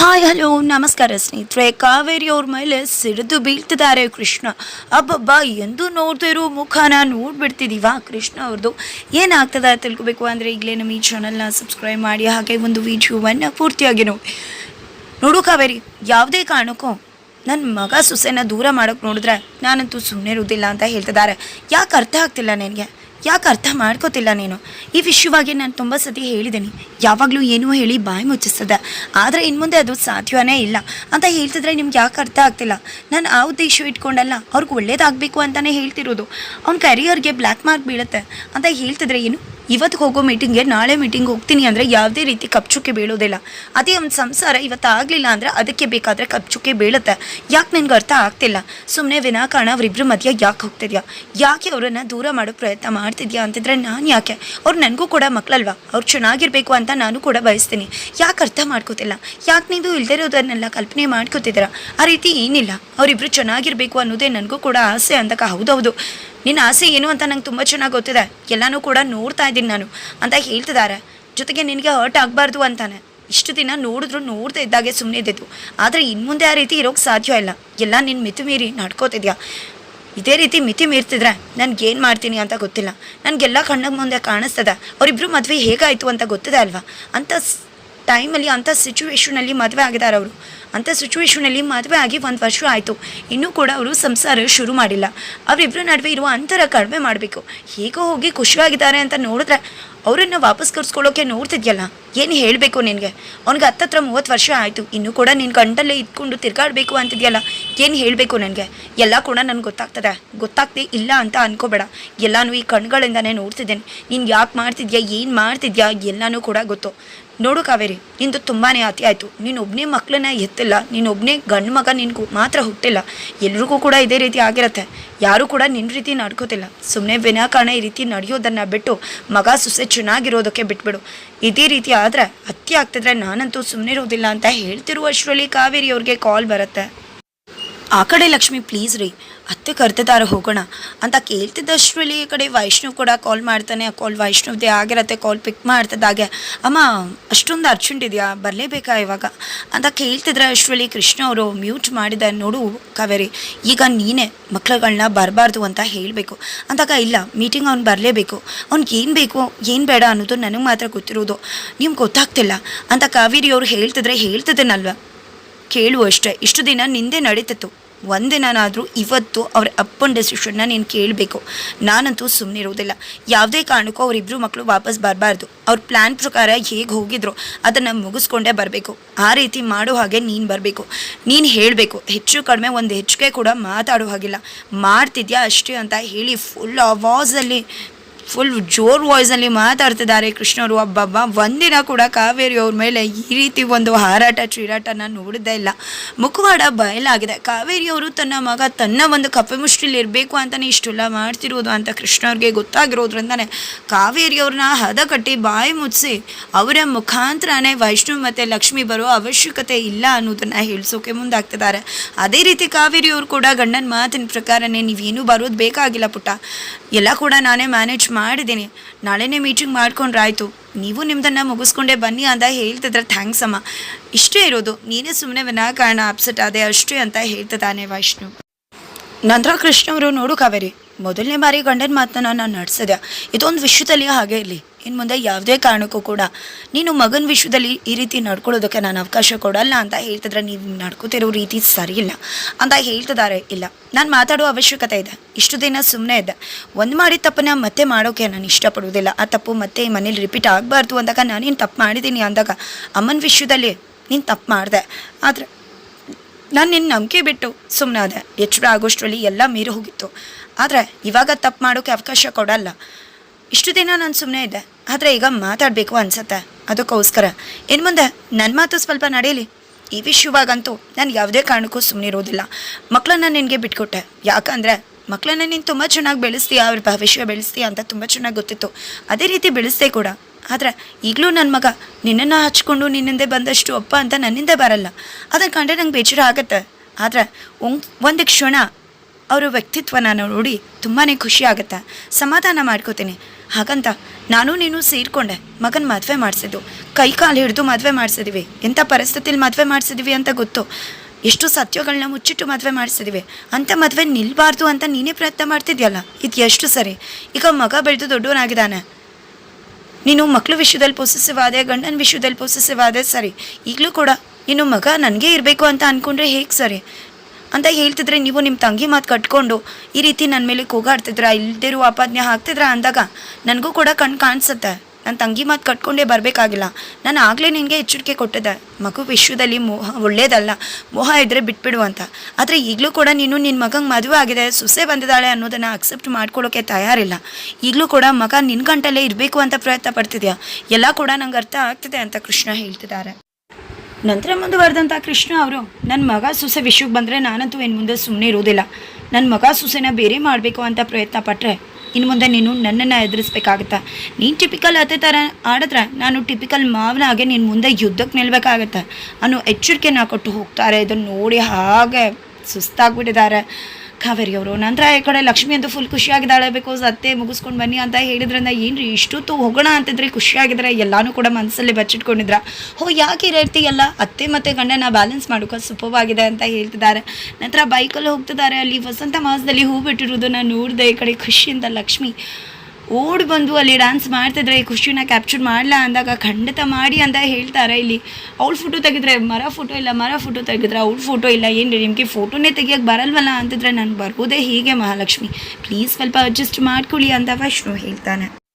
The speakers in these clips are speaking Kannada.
ಹಾಯ್, ಹಲೋ, ನಮಸ್ಕಾರ ಸ್ನೇಹಿತರೆ. ಕಾವೇರಿ ಅವ್ರ ಮೇಲೆ ಸಿಡಿದು ಬೀಳ್ತಿದ್ದಾರೆ ಕೃಷ್ಣ. ಅಬ್ಬಬ್ಬ, ಎಂದು ನೋಡ್ತಾ ಇರೋ ಮುಖನ ನೋಡ್ಬಿಡ್ತಿದ್ದೀವ ಕೃಷ್ಣ ಅವ್ರದ್ದು ಏನಾಗ್ತದೆ ತಿಳ್ಕೊಬೇಕು ಅಂದರೆ ಈಗಲೇ ನಮ್ಮ ಈ ಚಾನಲ್ನ ಸಬ್ಸ್ಕ್ರೈಬ್ ಮಾಡಿ, ಹಾಗೆ ಒಂದು ವಿಡಿಯೋವನ್ನು ಪೂರ್ತಿಯಾಗಿ ನೋಡಿ. ನೋಡು ಕಾವೇರಿ, ಯಾವುದೇ ಕಾರಣಕ್ಕೂ ನನ್ನ ಮಗ ಸೊಸೆನ ದೂರ ಮಾಡೋಕೆ ನೋಡಿದ್ರೆ ನಾನಂತೂ ಸುಮ್ಮನೆ ಇರೋದಿಲ್ಲ ಅಂತ ಹೇಳ್ತಿದ್ದಾರೆ. ಯಾಕೆ ಅರ್ಥ ಆಗ್ತಿಲ್ಲ ನನಗೆ? ಯಾಕೆ ಅರ್ಥ ಮಾಡ್ಕೋತಿಲ್ಲ ನೀನು? ಈ ವಿಷಯವಾಗಿ ನಾನು ತುಂಬ ಸತಿ ಹೇಳಿದ್ದೀನಿ ಯಾವಾಗಲೂ ಏನೂ ಹೇಳಿ ಬಾಯಿ ಮುಚ್ಚಿಸ್ತದೆ. ಆದರೆ ಇನ್ನು ಮುಂದೆ ಅದು ಸಾಧ್ಯವೇ ಇಲ್ಲ. ಅಂತ ಹೇಳ್ತಿದ್ರೆ ನಿಮ್ಗೆ ಯಾಕೆ ಅರ್ಥ ಆಗ್ತಿಲ್ಲ? ನಾನು ಆ ಉದ್ದೇಶ ಇಟ್ಕೊಂಡಲ್ಲ, ಅವ್ರಿಗೆ ಒಳ್ಳೇದಾಗಬೇಕು ಅಂತಲೇ ಹೇಳ್ತಿರೋದು. ಅವ್ನ ಕರಿಯರ್ಗೆ ಬ್ಲ್ಯಾಕ್ ಮಾರ್ಕ್ ಬೀಳುತ್ತೆ ಅಂತ ಹೇಳ್ತಿದ್ರೆ ಏನು? ಇವತ್ತು ಹೋಗೋ ಮೀಟಿಂಗ್ಗೆ ನಾಳೆ ಮೀಟಿಂಗ್ ಹೋಗ್ತೀನಿ ಅಂದರೆ ಯಾವುದೇ ರೀತಿ ಕಪ್ಚುಕ್ಕೆ ಬೀಳೋದಿಲ್ಲ. ಅದೇ ಒಂದು ಸಂಸಾರ ಇವತ್ತು ಆಗಲಿಲ್ಲ ಅಂದರೆ ಅದಕ್ಕೆ ಬೇಕಾದರೆ ಕಪ್ಚುಕ್ಕೆ ಬೀಳುತ್ತೆ. ಯಾಕೆ ನನಗೆ ಅರ್ಥ ಆಗ್ತಿಲ್ಲ? ಸುಮ್ಮನೆ ವಿನಾಕಾರಣ ಅವರಿಬ್ಬರ ಮಧ್ಯ ಯಾಕೆ ಹೋಗ್ತಿದ್ಯಾ? ಯಾಕೆ ಅವರನ್ನು ದೂರ ಮಾಡೋ ಪ್ರಯತ್ನ ಮಾಡ್ತಿದ್ಯಾ ಅಂತಂದರೆ ನಾನು ಯಾಕೆ? ಅವ್ರು ನನಗೂ ಕೂಡ ಮಕ್ಕಳಲ್ವಾ ಅವ್ರು ಚೆನ್ನಾಗಿರಬೇಕು ಅಂತ ನಾನು ಕೂಡ ಬಯಸ್ತೀನಿ. ಯಾಕೆ ಅರ್ಥ ಮಾಡ್ಕೋತಿಲ್ಲ? ಯಾಕೆ ನೀವು ಇಲ್ಲದೇ ಇರೋದನ್ನೆಲ್ಲ ಕಲ್ಪನೆ ಮಾಡ್ಕೋತಿದ್ದೀರಾ? ಆ ರೀತಿ ಏನಿಲ್ಲ. ಅವರಿಬ್ಬರು ಚೆನ್ನಾಗಿರಬೇಕು ಅನ್ನೋದೇ ನನಗೂ ಕೂಡ ಆಸೆ ಅಂತಕ ಹೌದೌದು. ನಿನ್ನ ಆಸೆ ಏನು ಅಂತ ನಂಗೆ ತುಂಬ ಚೆನ್ನಾಗಿ ಗೊತ್ತಿದೆ. ಎಲ್ಲನೂ ಕೂಡ ನೋಡ್ತಾ ಇದ್ದೀನಿ ನಾನು ಅಂತ ಹೇಳ್ತಿದ್ದಾರೆ ಜೊತೆಗೆ ನಿನಗೆ ಹರ್ಟ್ ಆಗಬಾರ್ದು ಅಂತಾನೆ. ಇಷ್ಟು ದಿನ ನೋಡಿದ್ರು ನೋಡ್ದೆ ಇದ್ದಾಗೆ ಸುಮ್ಮನೆ ಇದ್ದಿದ್ದು. ಆದರೆ ಇನ್ನು ಮುಂದೆ ಆ ರೀತಿ ಇರೋಕ್ಕೆ ಸಾಧ್ಯ ಇಲ್ಲ. ಎಲ್ಲ ನಿನ್ನ ಮಿತಿ ಮೀರಿ ನಡ್ಕೋತಿದ್ಯಾ? ಇದೇ ರೀತಿ ಮಿತಿ ಮೀರ್ತಿದ್ರೆ ಏನು ಮಾಡ್ತೀನಿ ಅಂತ ಗೊತ್ತಿಲ್ಲ. ನನಗೆಲ್ಲ ಕಣ್ಣಿಗೆ ಮುಂದೆ ಕಾಣಿಸ್ತದೆ. ಅವರಿಬ್ಬರು ಮದುವೆ ಹೇಗಾಯಿತು ಅಂತ ಗೊತ್ತಿದೆ ಅಲ್ವಾ? ಅಂಥ ಟೈಮಲ್ಲಿ ಅಂಥ ಸಿಚುವೇಶನಲ್ಲಿ ಮದುವೆ ಆಗಿದ್ದಾರೆ ಅವರು. ಅಂಥ ಸಿಚುವೇಶನಲ್ಲಿ ಮದುವೆ ಆಗಿ ಒಂದು ವರ್ಷ ಆಯಿತು. ಇನ್ನೂ ಕೂಡ ಅವರು ಸಂಸಾರ ಶುರು ಮಾಡಿಲ್ಲ. ಅವರಿಬ್ಬರ ನಡುವೆ ಇರುವ ಅಂತರ ಕಡಿಮೆ ಮಾಡಬೇಕು. ಹೇಗೋ ಹೋಗಿ ಖುಷಿಯಾಗಿದ್ದಾರೆ ಅಂತ ನೋಡಿದ್ರೆ ಅವರನ್ನು ವಾಪಸ್ ಕರ್ಸ್ಕೊಳ್ಳೋಕೆ ನೋಡ್ತಿದ್ಯಲ್ಲ. ಏನು ಹೇಳಬೇಕು ನಿನಗೆ? ಅವ್ನಿಗೆ ಹತ್ತತ್ರ ಮೂವತ್ತು ವರ್ಷ ಆಯಿತು. ಇನ್ನೂ ಕೂಡ ನಿನ್ನ ಗಂಟಲ್ಲೇ ಇದ್ಕೊಂಡು ತಿರ್ಗಾಡಬೇಕು ಅಂತಿದ್ಯಲ್ಲ? ಏನು ಹೇಳಬೇಕು ನನಗೆ? ಎಲ್ಲ ಕೂಡ ನನಗೆ ಗೊತ್ತಾಗ್ತದೆ. ಗೊತ್ತಾಗ್ತಿ ಇಲ್ಲ ಅಂತ ಅನ್ಕೋಬೇಡ. ಎಲ್ಲನೂ ಈ ಕಣ್ಗಳಿಂದನೇ ನೋಡ್ತಿದ್ದೇನೆ. ನೀನು ಯಾಕೆ ಮಾಡ್ತಿದ್ಯಾ? ಏನು ಮಾಡ್ತಿದ್ಯಾ? ಎಲ್ಲನೂ ಕೂಡ ಗೊತ್ತು. ನೋಡು ಕಾವೇರಿ, ನಿಂದು ತುಂಬಾ ಅತಿ ಆಯಿತು. ನೀನು ಒಬ್ಬನೇ ಮಕ್ಕಳನ್ನ ಎತ್ತಿಲ್ಲ. ನೀನು ಒಬ್ಬನೇ ಗಂಡು ಮಗ ನಿನ್ಗೂ ಮಾತ್ರ ಹುಟ್ಟಿಲ್ಲ. ಎಲ್ರಿಗೂ ಕೂಡ ಇದೇ ರೀತಿ ಆಗಿರತ್ತೆ. ಯಾರೂ ಕೂಡ ನಿನ್ನ ರೀತಿ ನಡ್ಕೋತಿಲ್ಲ. ಸುಮ್ಮನೆ ವಿನಾಕಾರಣ ಈ ರೀತಿ ನಡೆಯೋದನ್ನು ಬಿಟ್ಟು ಮಗ ಸೊಸೆ ಚೆನ್ನಾಗಿರೋದಕ್ಕೆ ಬಿಟ್ಬಿಡು. ಇದೇ ರೀತಿ ಆದರೆ ಹತ್ಯೆ ಆಗ್ತಿದ್ರೆ ನಾನಂತೂ ಸುಮ್ಮನೆ ಇರೋದಿಲ್ಲ ಅಂತ ಹೇಳ್ತಿರುವಷ್ಟರಲ್ಲಿ ಕಾವೇರಿ ಅವ್ರಿಗೆ ಕಾಲ್ ಬರುತ್ತೆ. ಆ ಕಡೆ ಲಕ್ಷ್ಮಿ ಪ್ಲೀಸ್ ರೀ. ಅತ್ತೆ ಕರ್ತಿದ್ದಾರೆ ಹೋಗೋಣ ಅಂತ ಕೇಳ್ತಿದ್ದಷ್ಟರಲ್ಲಿ ಈ ಕಡೆ ವೈಷ್ಣವ್ ಕೂಡ ಕಾಲ್ ಮಾಡ್ತಾನೆ. ಆ ಕಾಲ್ ವೈಷ್ಣವ್ದೇ ಆಗಿರತ್ತೆ ಕಾಲ್ ಪಿಕ್ ಮಾಡ್ತಿದ್ದಾಗೆ ಅಮ್ಮ, ಅಷ್ಟೊಂದು ಅರ್ಜೆಂಟ್ ಇದೆಯಾ? ಬರಲೇಬೇಕಾ ಇವಾಗ? ಅಂತ ಕೇಳ್ತಿದ್ರೆ ಅಷ್ಟರಲ್ಲಿ ಕೃಷ್ಣ ಅವರು ಮ್ಯೂಟ್ ಮಾಡಿದ ನೋಡು ಕಾವೇರಿ, ಈಗ ನೀನೇ ಮಕ್ಳುಗಳನ್ನ ಬರಬಾರ್ದು ಅಂತ ಹೇಳಬೇಕು. ಅಂದಾಗ, ಇಲ್ಲ ಮೀಟಿಂಗ್ ಅವ್ನು ಬರಲೇಬೇಕು. ಅವ್ನಿಗೆ ಏನು ಬೇಕು, ಏನು ಬೇಡ ಅನ್ನೋದು ನನಗೆ ಮಾತ್ರ ಗೊತ್ತಿರೋದು. ನಿಮ್ಗೆ ಗೊತ್ತಾಗ್ತಿಲ್ಲ. ಅಂತ ಕಾವೇರಿ ಅವರು ಹೇಳ್ತಿದ್ರೆ ಹೇಳ್ತಿದ್ದೇನಲ್ವ? ಕೇಳು ಅಷ್ಟೇ. ಇಷ್ಟು ದಿನ ನಿಂದೆ ನಡೀತಿತ್ತು. ಒಂದಿನಾದರೂ ಇವತ್ತು ಅವ್ರ ಅಪ್ಪನ ಡೆಸಿಷನ್ನ ನೀನು ಕೇಳಬೇಕು. ನಾನಂತೂ ಸುಮ್ಮನೆ ಇರೋದಿಲ್ಲ. ಯಾವುದೇ ಕಾರಣಕ್ಕೂ ಅವರಿಬ್ಬರು ಮಕ್ಕಳು ವಾಪಸ್ ಬರಬಾರ್ದು. ಅವ್ರ ಪ್ಲ್ಯಾನ್ ಪ್ರಕಾರ ಹೇಗೆ ಹೋಗಿದ್ರು ಅದನ್ನು ಮುಗಿಸ್ಕೊಂಡೇ ಬರಬೇಕು. ಆ ರೀತಿ ಮಾಡೋ ಹಾಗೆ ನೀನು ಬರಬೇಕು. ನೀನು ಹೇಳಬೇಕು. ಹೆಚ್ಚು ಕಡಿಮೆ ಒಂದು ಹೆಚ್ಚಿಗೆ ಕೂಡ ಮಾತಾಡೋ ಹಾಗಿಲ್ಲ. ಮಾಡ್ತಿದ್ಯಾ ಅಷ್ಟೇ ಅಂತ ಹೇಳಿ ಫುಲ್ ಅವಾಜಲ್ಲಿ ಫುಲ್ ಜೋರ್ ವಾಯ್ಸಲ್ಲಿ ಮಾತಾಡ್ತಿದ್ದಾರೆ ಕೃಷ್ಣವರು ಅಬ್ಬಬ್ಬ, ಒಂದಿನ ಕೂಡ ಕಾವೇರಿ ಅವ್ರ ಮೇಲೆ ಈ ರೀತಿ ಒಂದು ಹಾರಾಟ ಚೀರಾಟನ ನೋಡಿದ್ದೇ ಇಲ್ಲ. ಮುಖವಾಡ ಬಯಲಾಗಿದೆ. ಕಾವೇರಿಯವರು ತನ್ನ ಮಗ ತನ್ನ ಒಂದು ಕಪ್ಪೆ ಮುಷ್ಟಿಲಿ ಇರಬೇಕು ಅಂತಲೇ ಇಷ್ಟೆಲ್ಲ ಮಾಡ್ತಿರೋದು ಅಂತ ಕೃಷ್ಣ ಅವ್ರಿಗೆ ಗೊತ್ತಾಗಿರೋದ್ರಿಂದನೇ ಕಾವೇರಿಯವ್ರನ್ನ ಹದ ಕಟ್ಟಿ ಬಾಯಿ ಮುಚ್ಚಿಸಿ ಅವರ ಮುಖಾಂತರನೇ ವೈಷ್ಣು ಮತ್ತು ಲಕ್ಷ್ಮಿ ಬರೋ ಅವಶ್ಯಕತೆ ಇಲ್ಲ ಅನ್ನೋದನ್ನು ಹೇಳ್ಸೋಕೆ ಮುಂದಾಗ್ತಿದ್ದಾರೆ. ಅದೇ ರೀತಿ ಕಾವೇರಿಯವರು ಕೂಡ ಗಂಡನ ಮಾತಿನ ಪ್ರಕಾರನೇ ನೀವೇನು ಬರೋದು ಬೇಕಾಗಿಲ್ಲ ಪುಟ್ಟ. ಎಲ್ಲ ಕೂಡ ನಾನೇ ಮ್ಯಾನೇಜ್ ಮಾಡಿದ್ದೀನಿ. ನಾಳೆನೇ ಮೀಟಿಂಗ್ ಮಾಡ್ಕೊಂಡ್ರಾಯ್ತು. ನೀವು ನಿಮ್ಮದನ್ನು ಮುಗಿಸ್ಕೊಂಡೆ ಬನ್ನಿ ಅಂತ ಹೇಳ್ತಿದ್ರೆ. ಥ್ಯಾಂಕ್ಸ್ ಅಮ್ಮ. ಇಷ್ಟೇ ಇರೋದು. ನೀನೇ ಸುಮ್ಮನೆ ವಿನಾಕಾರಣ ಅಪ್ಸೆಟ್ ಆದೆ ಅಷ್ಟೇ ಅಂತ ಹೇಳ್ತಿದ್ದಾನೆ ವೈಷ್ಣು. ನಂತರ ಕೃಷ್ಣ ಅವರು ನೋಡು ಕಾವೇರಿ. ಮೊದಲನೇ ಬಾರಿ ಗಂಡನ ಮಾತನ್ನ ನಾನು ನಡೆಸಿದೆ. ಇದೊಂದು ವಿಶ್ವದಲ್ಲಿ ಹಾಗೆ ಇರಲಿ. ಇನ್ನು ಮುಂದೆ ಯಾವುದೇ ಕಾರಣಕ್ಕೂ ಕೂಡ ನೀನು ಮಗನ ವಿಶ್ವದಲ್ಲಿ ಈ ರೀತಿ ನಡ್ಕೊಳ್ಳೋದಕ್ಕೆ ನಾನು ಅವಕಾಶ ಕೊಡಲ್ಲ ಅಂತ ಹೇಳ್ತಿದ್ರೆ ನೀವು ನಡ್ಕೋತಿರೋ ರೀತಿ ಸರಿ ಇಲ್ಲ ಅಂತ ಹೇಳ್ತಿದ್ದಾರೆ ಇಲ್ಲ. ನಾನು ಮಾತಾಡೋ ಅವಶ್ಯಕತೆ ಇದೆ. ಇಷ್ಟು ದಿನ ಸುಮ್ಮನೆ ಇದ್ದೆ. ಒಂದು ಮಾಡಿದ ತಪ್ಪನ್ನ ಮತ್ತೆ ಮಾಡೋಕೆ ನಾನು ಇಷ್ಟಪಡೋದಿಲ್ಲ ಆ ತಪ್ಪು ಮತ್ತೆ ಈ ಮನೇಲಿ ರಿಪೀಟ್ ಆಗಬಾರ್ದು ಅಂದಾಗ ನಾನೇನು ತಪ್ಪು ಮಾಡಿದ್ದೀನಿ ಅಂದಾಗ ಅಮ್ಮನ ವಿಶ್ವದಲ್ಲಿ ನೀನು ತಪ್ಪು ಮಾಡಿದೆ. ಆದರೆ ನಾನು ನಿನ್ನ ನಂಬಿಕೆ ಬಿಟ್ಟು ಸುಮ್ಮನೆ ಅದೇ ಎಚ್ಚರ ಆಗೋಷ್ಟರಲ್ಲಿ ಎಲ್ಲ ಮೀರಿ ಹೋಗಿತ್ತು. ಆದರೆ ಇವಾಗ ತಪ್ಪು ಮಾಡೋಕ್ಕೆ ಅವಕಾಶ ಕೊಡಲ್ಲ. ಇಷ್ಟು ದಿನ ನಾನು ಸುಮ್ಮನೆ ಇದ್ದೆ. ಆದರೆ ಈಗ ಮಾತಾಡಬೇಕು ಅನ್ಸತ್ತೆ. ಅದಕ್ಕೋಸ್ಕರ. ಇನ್ನು ಮುಂದೆ ನನ್ನ ಮಾತು ಸ್ವಲ್ಪ ನಡೆಯಲಿ ಈ ವಿಷಯವಾಗಂತೂ ನಾನು ಯಾವುದೇ ಕಾರಣಕ್ಕೂ ಸುಮ್ಮನೆ ಇರೋದಿಲ್ಲ. ಮಕ್ಕಳನ್ನ ನಿನಗೆ ಬಿಟ್ಕೊಟ್ಟೆ. ಯಾಕಂದರೆ ಮಕ್ಕಳನ್ನ ನೀನು ತುಂಬ ಚೆನ್ನಾಗಿ ಬೆಳೆಸ್ತೀಯ? ಅವ್ರ ಭವಿಷ್ಯ ಬೆಳೆಸ್ತೀಯ ಅಂತ ತುಂಬ ಚೆನ್ನಾಗಿ ಗೊತ್ತಿತ್ತು. ಅದೇ ರೀತಿ ಬೆಳೆಸ್ದೆ ಕೂಡ. ಆದರೆ ಈಗಲೂ ನನ್ನ ಮಗ ನಿನ್ನನ್ನು ಹಚ್ಕೊಂಡು ನಿನ್ನಿಂದೆ ಬಂದಷ್ಟು ಅಪ್ಪ ಅಂತ ನನ್ನಿಂದೆ ಬರಲ್ಲ. ಅದನ್ನು ಕಂಡ್ರೆ ನಂಗೆ ಬೇಜಾರು ಆಗುತ್ತೆ ಆದರೆ ಒಂದು ಕ್ಷಣ ಅವರ ವ್ಯಕ್ತಿತ್ವನ ನೋಡಿ ತುಂಬಾ ಖುಷಿ ಆಗುತ್ತೆ. ಸಮಾಧಾನ ಮಾಡ್ಕೋತೀನಿ. ಹಾಗಂತ ನಾನು ನೀನು ಸೇರಿಕೊಂಡೆ. ಮಗನ ಮದುವೆ ಮಾಡಿಸಿದ್ದು. ಕೈ ಕಾಲು ಹಿಡಿದು ಮದುವೆ ಮಾಡಿಸಿದ್ವಿ. ಎಂಥ ಪರಿಸ್ಥಿತಿಲಿ ಮದುವೆ ಮಾಡಿಸಿದ್ವಿ ಅಂತ ಗೊತ್ತು. ಎಷ್ಟು ಸತ್ಯಗಳನ್ನ ಮುಚ್ಚಿಟ್ಟು ಮದುವೆ ಮಾಡಿಸಿದ್ವಿ. ಅಂಥ ಮದುವೆ ನಿಲ್ಲಬಾರ್ದು ಅಂತ ನೀನೇ ಪ್ರಯತ್ನ ಮಾಡ್ತಿದ್ಯಲ್ಲ? ಇದು ಎಷ್ಟು ಸರಿ? ಈಗ ಮಗ ಬೆಳೆದು ದೊಡ್ಡವನಾಗಿದ್ದಾನೆ. ನೀನು ಮಕ್ಕಳು ವಿಷಯದಲ್ಲಿ ಪೊಸೆಸಿವ್ ಗಂಡನ ವಿಷಯದಲ್ಲಿ ಪೊಸೆಸಿವ್ ಸರಿ. ಈಗಲೂ ಕೂಡ ನೀನು ಮಗ ನನಗೆ ಇರಬೇಕು ಅಂತ ಅಂದ್ಕೊಂಡ್ರೆ ಹೇಗೆ ಸರಿ? ಅಂತ ಹೇಳ್ತಿದ್ರೆ ನೀವು ನಿಮ್ಮ ತಂಗಿ ಮಾತು ಕಟ್ಕೊಂಡು, ಈ ರೀತಿ ನನ್ನ ಮೇಲೆ ಕೂಗಾಡ್ತಿದ್ರ, ಇಲ್ದಿರೋ ಆಪಾದನೆ ಹಾಕ್ತಿದ್ರ ಅಂದಾಗ ನನಗೂ ಕೂಡ ಕಣ್ಣು ಕಾಣಿಸುತ್ತೆ. ನನ್ನ ತಂಗಿ ಮಾತು ಕಟ್ಕೊಂಡೇ ಬರಬೇಕಾಗಿಲ್ಲ. ನಾನು ಆಗಲೇ ನಿನಗೆ ಎಚ್ಚರಿಕೆ ಕೊಟ್ಟಿದ್ದೆ. ಮಗು ವಿಶ್ವದಲ್ಲಿ ಮೋಹ, ಒಳ್ಳೇದಲ್ಲ, ಮೋಹ ಇದ್ದರೆ ಬಿಟ್ಬಿಡು ಅಂತ. ಆದರೆ ಈಗಲೂ ಕೂಡ ನೀನು ನಿನ್ನ ಮಗಂಗೆ ಮದುವೆ ಆಗಿದೆ, ಸೊಸೆ ಬಂದಿದ್ದಾಳೆ ಅನ್ನೋದನ್ನು ಅಕ್ಸೆಪ್ಟ್ ಮಾಡ್ಕೊಳ್ಳೋಕೆ ತಯಾರಿಲ್ಲ. ಈಗಲೂ ಕೂಡ ಮಗ ನಿನ್ನ ಗಂಟಲ್ಲೇ ಇರಬೇಕು ಅಂತ ಪ್ರಯತ್ನ ಪಡ್ತಿದ್ಯಾ? ಎಲ್ಲ ಕೂಡ ನಂಗೆ ಅರ್ಥ ಆಗ್ತಿದೆ ಅಂತ ಕೃಷ್ಣ ಹೇಳ್ತಿದ್ದಾರೆ. ನಂತರ ಮುಂದುವರೆದಂಥ ಕೃಷ್ಣ ಅವರು ನನ್ನ ಮಗ ಸೊಸೆ ವಿಷಯಕ್ಕೆ ಬಂದರೆ ನಾನಂತೂ ಇನ್ನು ಮುಂದೆ ಸುಮ್ಮನೆ ಇರೋದಿಲ್ಲ. ನನ್ನ ಮಗ ಸೊಸೆನ ಬೇರೆ ಮಾಡಬೇಕು ಅಂತ ಪ್ರಯತ್ನ ಪಟ್ಟರೆ ಇನ್ನು ಮುಂದೆ ನೀನು ನನ್ನನ್ನು ಎದುರಿಸ್ಬೇಕಾಗತ್ತೆ? ನೀನು ಟಿಪಿಕಲ್ ಅದೇ ಥರ ಆಡಿದ್ರೆ ನಾನು ಟಿಪಿಕಲ್ ಮಾವನ ಹಾಗೆ ನಿನ್ನ ಮುಂದೆ ಯುದ್ಧಕ್ಕೆ ನಿಲ್ಬೇಕಾಗತ್ತೆ? ಅನ್ನೋ ಎಚ್ಚರಿಕೆನ ಕೊಟ್ಟು ಹೋಗ್ತಾರೆ. ಇದನ್ನು ನೋಡಿ ಹಾಗೆ ಸುಸ್ತಾಗ್ಬಿಟ್ಟಿದ್ದಾರೆ. ಕಾವೇರಿ ಅವರು. ನಂತರ ಈ ಕಡೆ ಲಕ್ಷ್ಮಿ ಅಂತೂ ಫುಲ್ ಖುಷಿಯಾಗಿದ್ದಾಳೆ ಬಿಕಾಸ್ ಅತ್ತೆ ಮುಗಿಸ್ಕೊಂಡು ಬನ್ನಿ ಅಂತ ಹೇಳಿದ್ರಿಂದ ಏನ್ರಿ ಇಷ್ಟೊತ್ತು ಹೋಗೋಣ ಅಂತಿದ್ರೆ, ಖುಷಿಯಾಗಿದ್ರೆ ಎಲ್ಲಾನು ಕೂಡ ಮನಸ್ಸಲ್ಲಿ ಬಚ್ಚಿಟ್ಕೊಂಡಿದ್ರ. ಹೋ, ಯಾಕೆ ಇರ್ತೀಯಲ್ಲ ಅತ್ತೆ ಮತ್ತು ಗಂಡನ ಬ್ಯಾಲೆನ್ಸ್ ಮಾಡೋಕೆ ಸುಪವಾಗಿದೆ ಅಂತ ಹೇಳ್ತಿದ್ದಾರೆ. ನಂತರ ಬೈಕಲ್ಲಿ ಹೋಗ್ತಿದ್ದಾರೆ. ಅಲ್ಲಿ ವಸಂತ ಮಾಸದಲ್ಲಿ ಹೂ ಬಿಟ್ಟಿರೋದನ್ನು ನೋಡಿದೆ ಈ ಕಡೆ ಖುಷಿಯಿಂದ ಲಕ್ಷ್ಮಿ. ಓಡಿ ಬಂದು ಅಲ್ಲಿ ಡ್ಯಾನ್ಸ್ ಮಾಡ್ತಿದ್ರೆ, ಈ ಖುಷಿನ ಕ್ಯಾಪ್ಚರ್ ಮಾಡಲ್ಲ ಅಂದಾಗ ಖಂಡಿತ ಮಾಡಿ ಅಂತ ಹೇಳ್ತಾರೆ ಇಲ್ಲಿ. ಅವಳ ಫೋಟೋ ತೆಗೆದ್ರೆ, ಮರ ಫೋಟೋ ಇಲ್ಲ, ಮರ ಫೋಟೋ ತೆಗೆದ್ರೆ ಅವಳ ಫೋಟೋ ಇಲ್ಲ. ಏನು ನಿಮಗೆ ಫೋಟೋನೇ ತೆಗಿಯೋಕೆ ಬರಲ್ವಲ್ಲ ಅಂತಿದ್ರೆ ನಾನು ಬರ್ಬೋದೇ ಹೀಗೆ ಮಹಾಲಕ್ಷ್ಮಿ. ಪ್ಲೀಸ್ ಸ್ವಲ್ಪ ಅಡ್ಜಸ್ಟ್ ಮಾಡ್ಕೊಳ್ಳಿ ಅಂತ ವೈಷ್ಣು ಹೇಳ್ತಾನೆ.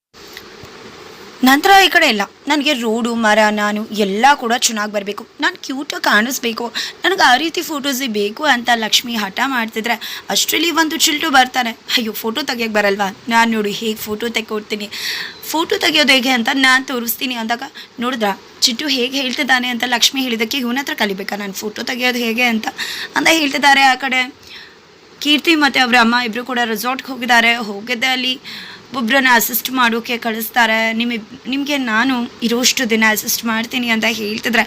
ನಂತರ ಈ ಕಡೆ ಇಲ್ಲ. ನನಗೆ ರೋಡು, ಮರ, ನಾನು ಎಲ್ಲ ಕೂಡ ಚೆನ್ನಾಗಿ ಬರಬೇಕು. ನಾನು ಕ್ಯೂಟಾಗಿ ಕಾಣಿಸ್ಬೇಕು. ನನಗೆ ಆ ರೀತಿ ಫೋಟೋಸ್ ಬೇಕು ಅಂತ ಲಕ್ಷ್ಮಿ ಹಠ ಮಾಡ್ತಿದ್ರೆ ಅಷ್ಟರಲ್ಲಿ ಒಂದು ಚಿಲ್ಟು ಬರ್ತಾನೆ. ಅಯ್ಯೋ ಫೋಟೋ ತೆಗಿಯೋಕೆ ಬರಲ್ವಾ? ನಾನು ನೋಡಿ ಹೇಗೆ ಫೋಟೋ ತೆಕ್ಕೊಡ್ತೀನಿ. ಫೋಟೋ ತೆಗಿಯೋದು ಹೇಗೆ ಅಂತ ನಾನು ತೋರಿಸ್ತೀನಿ ಅಂದಾಗ, ನೋಡಿದ್ರ, ಚಿಟ್ಟು ಹೇಗೆ ಹೇಳ್ತಿದ್ದಾನೆ ಅಂತ ಲಕ್ಷ್ಮಿ ಹೇಳಿದ್ದಕ್ಕೆ ಇವನ ಹತ್ರ ಕಲಿಬೇಕಾ? ನಾನು ಫೋಟೋ ತೆಗಿಯೋದು ಹೇಗೆ ಅಂತ ಅಂತ ಹೇಳ್ತಿದ್ದಾರೆ ಆ ಕಡೆ. ಕೀರ್ತಿ ಮತ್ತು ಅವರ ಅಮ್ಮ ಇಬ್ಬರು ಕೂಡ ರೆಸಾರ್ಟ್ಗೆ ಹೋಗಿದ್ದಾರೆ. ಹೋಗಿದ್ದೆ ಅಲ್ಲಿ. ಒಬ್ಬರನ್ನ ಅಸಿಸ್ಟ್ ಮಾಡೋಕ್ಕೆ ಕಳಿಸ್ತಾರೆ. ನಿಮಗೆ ನಿಮಗೆ ನಾನು ಇರೋಷ್ಟು ದಿನ ಅಸಿಸ್ಟ್ ಮಾಡ್ತೀನಿ ಅಂತ ಹೇಳ್ತಿದ್ರೆ,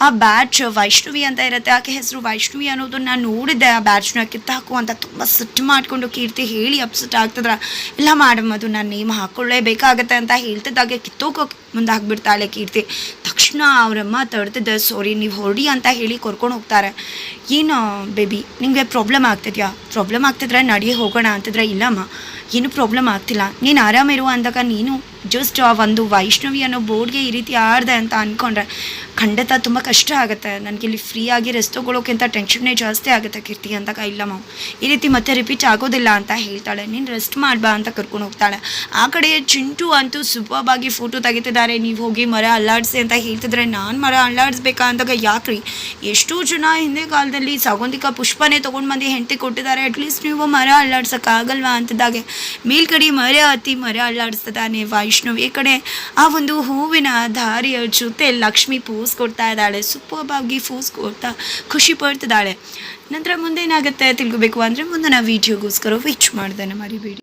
ಆ ಬ್ಯಾಚ್ ವೈಷ್ಣವಿ ಅಂತ ಇರುತ್ತೆ. ಆಕೆ ಹೆಸರು ವೈಷ್ಣವಿ ಅನ್ನೋದನ್ನ ನಾನು ನೋಡಿದ್ದೆ. ಆ ಬ್ಯಾಚ್ನ ಕಿತ್ತಾಕು ಅಂತ ತುಂಬ ಸಿಟ್ಟು ಮಾಡಿಕೊಂಡು ಕೀರ್ತಿ ಹೇಳಿ ಅಪ್ಸೆಟ್ ಆಗ್ತಿದ್ರೆ. ಇಲ್ಲ ಮೇಡಮ್ ಅದು ನಾನು ನೇಮ್ ಹಾಕ್ಕೊಳ್ಳೇಬೇಕಾಗತ್ತೆ ಅಂತ ಹೇಳ್ತಿದ್ದಾಗೆ ಕಿತ್ತೋಕೋ ಮುಂದೆ ಹಾಕ್ಬಿಡ್ತಾಳೆ ಕೀರ್ತಿ. ತಕ್ಷಣ ಅವರಮ್ಮ ತಡ್ತಿದ್ದೆ, ಸಾರಿ, ನೀವು ಹೊರಡಿ ಅಂತ ಹೇಳಿ ಕರ್ಕೊಂಡು ಹೋಗ್ತಾರೆ. ಏನು ಬೇಬಿ ನಿಮಗೆ ಪ್ರಾಬ್ಲಮ್ ಆಗ್ತಿದ್ಯಾ? ಪ್ರಾಬ್ಲಮ್ ಆಗ್ತಿದ್ರೆ ನಡಿ ಹೋಗೋಣ. ಅಂತಿದ್ರೆ, ಇಲ್ಲಮ್ಮ ಏನು ಪ್ರಾಬ್ಲಮ್ ಆಗ್ತಿಲ್ಲ ನೀನು ಆರಾಮಿರು ಅಂದಾಗ ನೀನು ಜಸ್ಟ್ ಒಂದು ವೈಷ್ಣವಿ ಅನ್ನೋ ಬೋರ್ಡ್ಗೆ ಈ ರೀತಿ ಆಡ್ದೆ ಅಂತ ಅಂದ್ಕೊಂಡ್ರೆ ಖಂಡಿತ ತುಂಬ ಕಷ್ಟ ಆಗುತ್ತೆ. ನನಗೆ ಇಲ್ಲಿ ಫ್ರೀಯಾಗಿ ರೆಸ್ಟ್ ತೊಗೊಳೋಕ್ಕಿಂತ ಟೆನ್ಷನ್ನೇ ಜಾಸ್ತಿ ಆಗುತ್ತೆ ಕೀರ್ತಿ ಅಂತ ಇಲ್ಲ ಮಾವು ಈ ರೀತಿ ಮತ್ತೆ ರಿಪೀಟ್ ಆಗೋದಿಲ್ಲ ಅಂತ ಹೇಳ್ತಾಳೆ. ನೀನು ರೆಸ್ಟ್ ಮಾಡ್ಬಾ ಅಂತ ಕರ್ಕೊಂಡು ಹೋಗ್ತಾಳೆ. ಆ ಕಡೆ ಚಿಂಟು ಅಂತೂ ಸುಬ್ಬಾಗಿ ಫೋಟೋ ತೆಗಿತಿದ್ದಾರೆ. ನೀವು ಹೋಗಿ ಮರ ಅಲ್ಲಾಡಿಸಿ ಅಂತ ಹೇಳ್ತಿದ್ರೆ ನಾನು ಮರ ಅಲ್ಲಾಡಿಸ್ಬೇಕಾ ಅಂದಾಗ ಯಾಕ್ರಿ? ಎಷ್ಟೋ ಜನ ಹಿಂದೆ ಕಾಲದಲ್ಲಿ ಸಾಗೊಂದಿಕ ಪುಷ್ಪನೇ ತೊಗೊಂಡು ಬಂದು ಹೆಂಡತಿ ಕೊಟ್ಟಿದ್ದಾರೆ. ಅಟ್ಲೀಸ್ಟ್ ನೀವು ಮರ ಅಲ್ಲಾಡ್ಸೋಕ್ಕಾಗಲ್ವಾ ಅಂತಿದ್ದಾಗೆ. ಮೇಲ್ಗಡೆ ಮರ ಹತ್ತಿ ಮರ ಅಲ್ಲಾಡಿಸ್ತಿದ್ದಾನೆ. ವೈಷ್ಣವಿ ಕಡೆ ಆ ಒಂದು ಹೂವಿನ ದಾರಿಯ ಜೊತೆ ಲಕ್ಷ್ಮಿ ಪೂಸ್ ಕೊಡ್ತಾ ಇದ್ದಾಳೆ, ಸೂಪರ್ಬಾಗಿ ಪೂಸ್ ಕೊಡ್ತಾ ಖುಷಿ ಪಡ್ತಿದ್ದಾಳೆ. ನಂತರ ಮುಂದೆ ಏನಾಗುತ್ತೆ ತಿಳ್ಕೊಬೇಕು ಅಂದರೆ ಮುಂದೆ ನಾವು ವೀಡಿಯೋಗೋಸ್ಕರ ವೇಚ್ ಮಾಡ್ದೆ ಮರಿಬೇಡಿ.